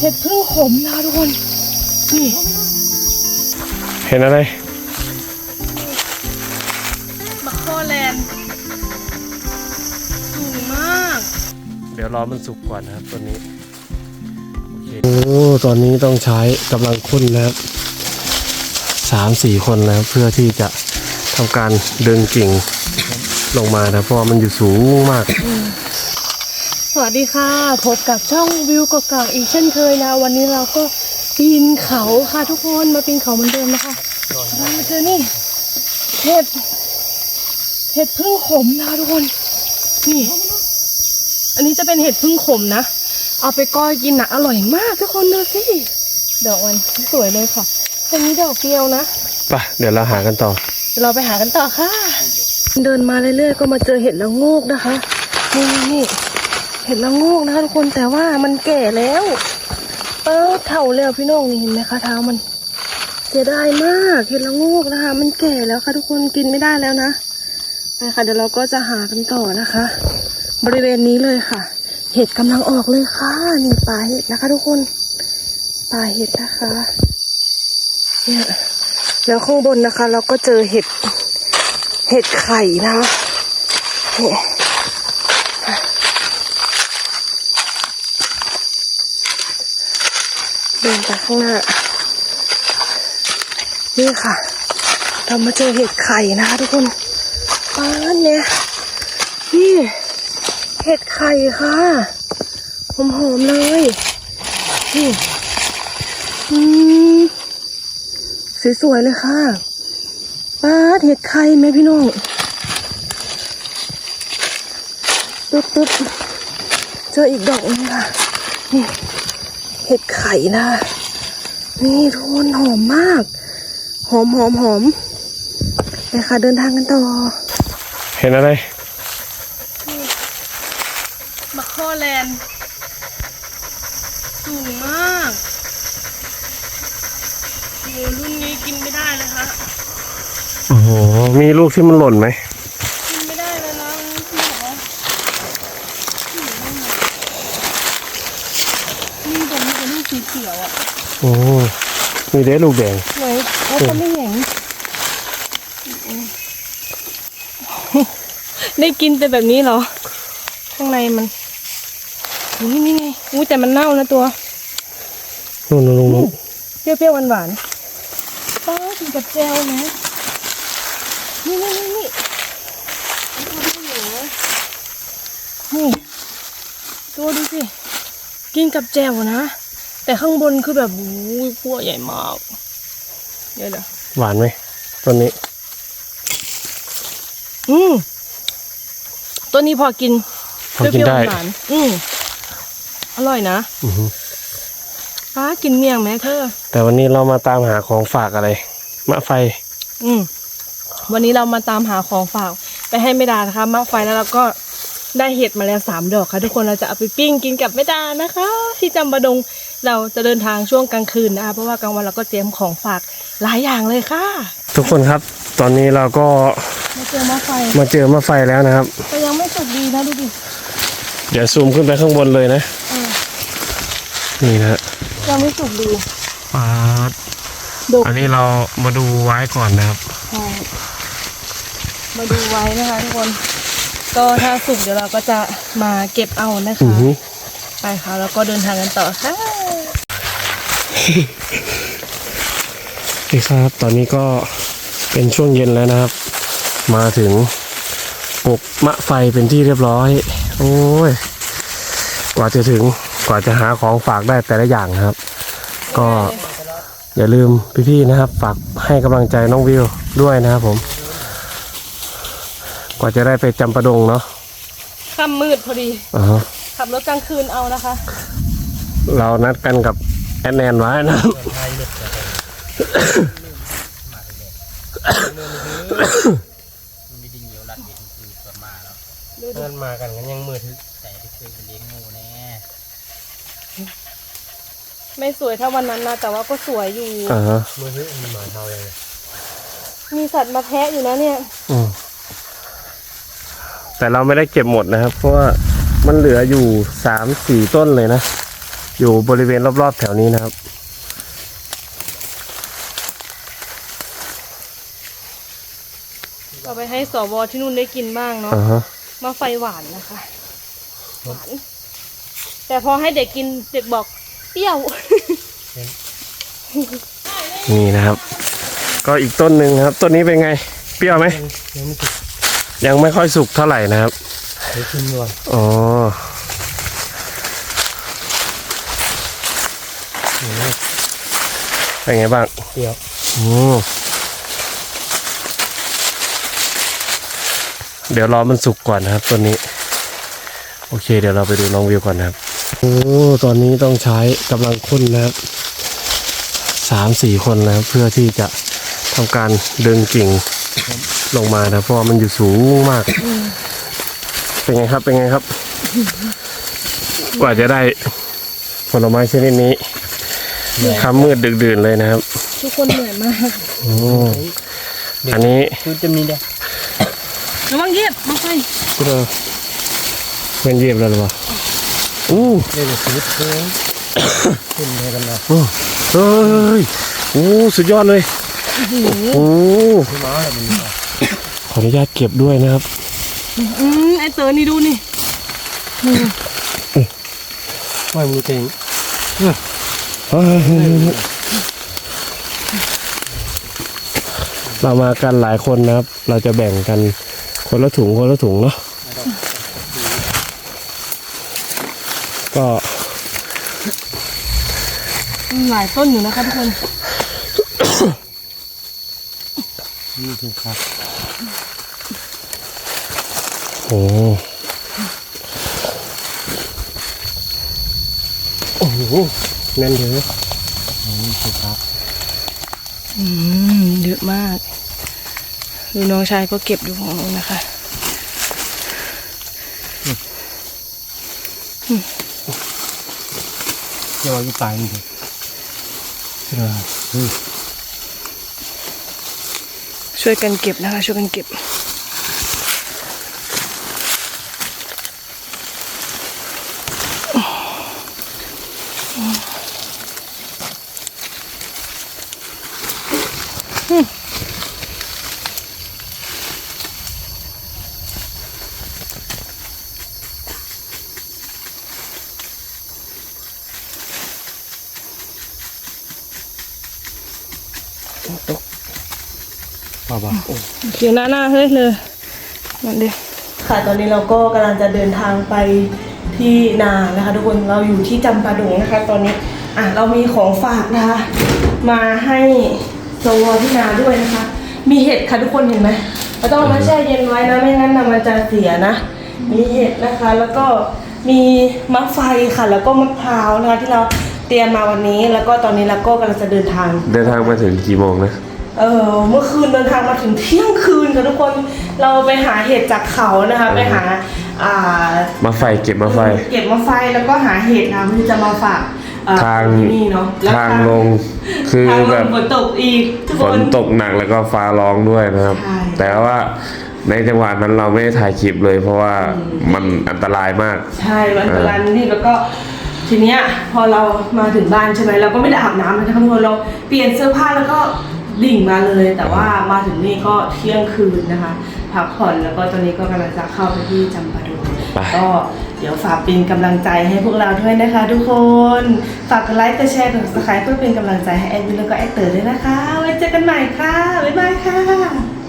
เห็ดพึ่งขมนะคะทุกคน นี่ เห็นอะไรบักคอแลนด์สูงมาก เดี๋ยวรอมันสุกก่อนนะครับตัวนี้ โอเค โอ้ตอนนี้ต้องใช้กำลังคุ้นนะครับสามสี่คนนะครับเพื่อที่จะทำการดึงกิ่งลงมานะเพราะว่ามันอยู่สูงมาก สวัสดีค่ะ พบกับช่องวิวกเก่าๆอีกเช่นเคยนะ วันนี้เราก็ปีนเขาค่ะทุกคนมาปีนเขาเหมือนเดิมนะคะเรามาเจอนี่เห็ดเห็ดพึ่งขมนะคะทุกคนนี่ อันนี้จะเป็นเห็ดพึ่งขมนะ เอาไปก้อยกินนะอร่อยมากทุกคนดูสิดอกมันสวยเลยค่ะอันนี้ดอกเดียวนะไปเดี๋ยวเราหากันต่อเดี๋ยวเราไปหากันต่อค่ะ เดินมาเรื่อยๆก็มาเจอเห็ดละโงกนะคะนี่นี่เห็ดละโงกนะคะทุกคนแต่ว่ามันแก่แล้ว เออเท่าแล้วพี่น้องนี่เห็นไหมคะเท้ามันเสียดายมากเห็ดละโงกนะคะ มันแก่แล้วค่ะทุกคนกินไม่ได้แล้วนะไปค่ะเดี๋ยวเราก็จะหากันต่อนะคะ บริเวณนี้เลยค่ะ เห็ดกำลังออกเลยค่ะนี่ป่าเห็ดนะคะ ทุกคนป่าเห็ดนะคะเนี่ยแล้วข้างบนนะคะ เราก็เจอเห็ดเห็ดไข่นะคะนี่ เดินไปข้างหน้า นี่ค่ะ เรามาเจอเห็ดไข่นะคะทุกคนป้านเนี่ยนี่เห็ดไข่ค่ะหอมๆเลยนี่อืมสวยๆเลยค่ะป้าเห็ดไข่ไหมพี่น้องตุ๊ดตุ๊ดเจออีกดอกหนึงค่ะนี่ ห็ดไข่นะนี่ทุกคนหอมมาก หอมหอมหอมไปค่ะเดินทางกันต่อ เห็นอะไรบักคอแลนด์สูงมากโอ้รุ่นนี้กินไม่ได้เลยค่ะโอ้โหมีลูกที่มันหล่นไหม กินไม่ได้เลยนะพี่หมอนี่แต่นี่เป็นลูกสีเขียวอะ โอ้มีเด็ลูกแดงไหนเขาจะไม่เห็นได้กินแต่แบบนี้เหรอ ข้างในมันนี่นี่ไงอู้แต่มันเน่านะตัวนู่นนู่นนู่นเปรี้ยวๆหวานๆป้ากินกับแจวนะนี่นี่นี่นี่นี่ตัวดูสิ กินกับแจวนะ แต่ข้างบนคือแบบโอ้ยพัวใหญ่มากเดี๋ยวเดี๋ยวหวานไหมต้นนี้ อืมตัวนี้พอกินพอกินได้เปรี้ยวๆหวานๆอืมอร่อยนะอือฮึป้ากินเมี่ยงไหมเธอ แต่วันนี้เรามาตามหาของฝากอะไร มะไฟ อืมวันนี้เรามาตามหาของฝากไปให้ไม่ดานะคะมะไฟแล้วเราก็ได้เห็ดมาแล้วสามดอกค่ะ ทุกคนเราจะเอาไปปิ้งกินกับไม่ดานะคะ ที่จำบะดง เราจะเดินทางช่วงกลางคืนนะคะเพราะว่ากลางวันเราก็เตรียมของฝากหลายอย่างเลยค่ะ ทุกคนครับ ตอนนี้เราก็มาเจอมะไฟมาเจอมะไฟแล้วนะครับ แต่ยังไม่สุกดีนะดูดิเดี๋ยวซูมขึ้นไปข้างบนเลยนะเออนี่นะฮะยังไม่สุกดีปาดดกอันนี้เรามาดูไว้ก่อนนะครับใช่มาดูไว้นะคะทุกคน ก็ถ้าสุกเดี๋ยวเราก็จะมาเก็บเอานะอืคะอฮึ ไปค่ะแล้วก็เดินทางกันต่อค่ะนี่ครับ ตอนนี้ก็เป็นช่วงเย็นแล้วนะครับ มาถึงปลุกมะไฟเป็นที่เรียบร้อย โอ้ย กว่าจะถึงกว่าจะหาของฝากได้แต่ละอย่างนะครับ ก็อย่าลืมพี่ๆนะครับ ฝากให้กำลังใจน้องวิวด้วยนะครับผม กว่าจะได้ไปจำปะดงเนาะค่ำมืดพอดีอ่าฮะ ขับรถกลางคืนเอานะคะ เรานัดกันกับแอนแนนไว้นะครับมีดินเหนียวหลักดินคือประมาแล้วดูดิเพื่อนมากันกันยังมืดแต่ที่เคยไปเลี้ยงงูแน่ไม่สวยเท่าวันนั้นนะแต่ว่าก็สวยอยู่ อ่าฮะมือถือมีหมาเทาเลยมีสัตว์มาแทะอยู่นะเนี่ย อืมแต่เราไม่ได้เก็บหมดนะครับ เพราะว่า มันเหลืออยู่สามสี่ต้นเลยนะ อยู่บริเวณรอบๆแถวนี้นะครับ เราไปให้สวที่นู่นได้กินบ้างเนาะอ่าฮะ มาไฟหวานนะคะ หวาน แต่พอให้เด็กกินเด็กบอกเปรี้ยว นี่นะครับ ก็อีกต้นหนึ่งนะครับ ต้นนี้เป็นไง เปรี้ยวไหม ยังไม่ติดยังไม่ค่อยสุกเท่าไหร่นะครับ เดี๋ยวขึ้นก่อนอ๋อเป็นไงบ้างเดี๋ยวอืมเดี๋ยวรอมันสุกก่อนนะครับต้นนี้ โอเค เดี๋ยวเราไปดูน้องวิวก่อนนะครับโอ้ตอนนี้ต้องใช้กำลังคนนะครับสามสี่คนนะครับเพื่อที่จะทำการดึงกิ่งลงมานะเพราะว่ามันอยู่สูงมาก เป็นไงครับเป็นไงครับ กว่าจะได้ผลไม้ชนิดนี้ค่ำมืดดึกดื่นเลยนะครับ ทุกคนเหนื่อยมากอืมอันนี้คือจะมีเด้ระวังเหยียบมาไฟก็เราเป็นเยียบแล้วหรือเปล่าอู้เดี๋ยวซื้อเพิ่มขึ้นเลยกันนะหูเฮ้ยโอ้สุดยอดเลยโอ้ขึ้นมาแล้วมันขออนุญาตเก็บด้วยนะครับ อืมไอเต๋อนี่ดูนี่ไม่รู้จริงเฮ้ยเรามากันหลายคนนะครับ เราจะแบ่งกันคนละถุงคนละถุงเนาะก็หลายต้นอยู่นะคะทุกคนนี่ถึงครับ โอ้โอ้โหแน่นเลยนี่ถึงครับอืมเยอะมากดูน้องชายก็เก็บดูของน้องนะคะเดี๋ยวอยู่ปลายนี่เถอะช่วยกันเก็บนะคะ ช่วยกันเก็บ บ้าบ้าโอ้เดี๋ยวหน้าหน้าเฮ้ยเลยนั่นดิค่ะตอนนี้เราก็กำลังจะเดินทางไปที่นานะคะทุกคนเราอยู่ที่จำปาดงนะคะ ตอนนี้อะเรามีของฝากนะคะ มาให้สวที่นาด้วยนะคะ มีเห็ดค่ะทุกคนเห็นไหมเราต้องเอามาแช่เย็นไว้นะไม่งั้นนะมันจะเสียนะ มีเห็ดนะคะ แล้วก็มีมะไฟค่ะ แล้วก็มะพร้าวนะคะที่เราเตรียมมาวันนี้ แล้วก็ตอนนี้เราก็กำลังจะเดินทาง เดินทางมาถึงกี่โมงนะ เออเมื่อคืนเดินทางมาถึงเที่ยงคืนค่ะทุกคนเราไปหาเห็ดจากเขานะคะ ไปหาอ่ามาไฟเก็บมาไฟ เก็บมาไฟแล้วก็หาเห็ดนะที่จะมาฝากเอ่อทางที่นี่เนาะแล้วทางลงคือทางลแบงบฝนตกอีกทุกฝคน นตกหนักแล้วก็ฟ้าร้องด้วยนะครับ ใช่ แต่ว่าในจังหวะนั้นเราไม่ได้ถ่ายคลิปเลย เพราะว่ามันอันตรายมาก ใช่วันตะลันนี่แล้วก็ทีเนี้ยพอเรามาถึงบ้านใช่ไหมเราก็ไม่ได้อาบน้ำนะคะทุกคนเราเปลี่ยนเสื้อผ้าแล้วก็ ดิ่งมาเลย แต่ว่ามาถึงนี่ก็เที่ยงคืนนะคะ พักผ่อนแล้วก็ตอนนี้ก็กำลังจะเข้าไปที่จำปาดงไป ก็เดี๋ยวฝากเป็นกำลังใจให้พวกเราด้วยนะคะทุกคน ฝากกดไลค์กดแชร์กด subscribe เพื่อเป็นกำลังใจให้แอดมินแล้วก็แอดเตอร์ด้วยนะคะ ไว้เจอกันใหม่ค่ะ บ๊ายบายค่ะ